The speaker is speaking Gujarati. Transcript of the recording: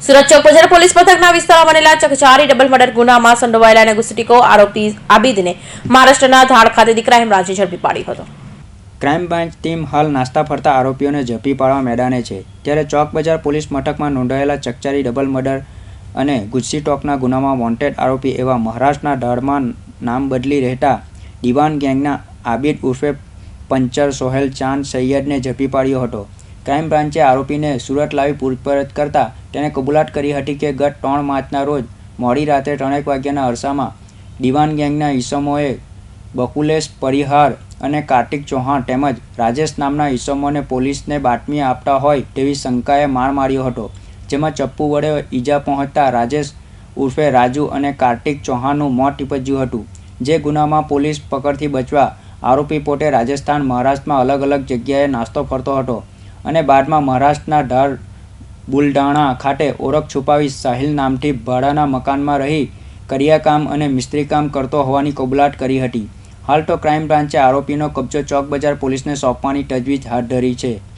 સુરત ચોક બજાર પોલીસ મથકના વિસ્તારમાં બનેલા ચકચારી ડબલ મર્ડર ગુનામાં સંડોવાયેલા અને ગુસ્ટીકો આરોપી આબિદને મહારાષ્ટ્રના ધાડ ખાતેથી ક્રાઇમ બ્રાન્ચે ઝડપી પાડ્યો હતો. ક્રાઇમ બ્રાન્ચ ટીમ હાલ નાસ્તા ફરતા આરોપીઓને ઝડપી પાડવા મેદાને છે. ત્યારે ચોક બજાર પોલીસ મથકમાં નોંધાયેલા ચકચારી ડબલ મર્ડર અને ગુસ્સી ટોકના ગુનામાં વોન્ટેડ આરોપી એવા મહારાષ્ટ્રના ધાડમાં નામ બદલી રહેતા દિવાન ગેંગના આબિદ ઉર્ફે પંચર સોહેલ ચાંદ સૈયદને ઝડપી પાડ્યો હતો. ક્રાઇમ બ્રાન્ચે આરોપીને સુરત લાવી પૂછપરછ કરતા તેણે કબૂલાત કરી હતી કે ગત ત્રણ માર્ચના રોજ મોડી રાત્રે ત્રણેક વાગ્યાના અરસામાં દિવાન ગેંગના ઈસમોએ બકુલેશ પરિહાર અને કાર્તિક ચૌહાણ તેમજ રાજેશ નામના ઈસમોને પોલીસને બાતમી આપતા હોય તેવી શંકાએ માર માર્યો હતો, જેમાં ચપ્પુ વડે ઈજા પહોંચતા રાજેશ ઉર્ફે રાજુ અને કાર્તિક ચૌહાણનું મોત નીપજ્યું હતું, જે ગુનામાં પોલીસ પકડથી બચવા આરોપી પોતે રાજસ્થાન મહારાષ્ટ્રમાં અલગ અલગ જગ્યાએ નાસ્તો કરતો હતો. અને બાદમાં મહારાષ્ટ્રના ધાર બુલઢાણા ખાતે ઓળખ છુપાવી સાહિલ નામથી ભાડાના મકાનમાં રહી કરિયાકામ અને મિસ્ત્રીકામ કરતો હોવાની કબૂલાત કરી હતી. હાલ તો ક્રાઇમ બ્રાન્ચે આરોપીનો કબજો ચોક બજાર પોલીસને સોંપવાની તજવીજ હાથ ધરી છે.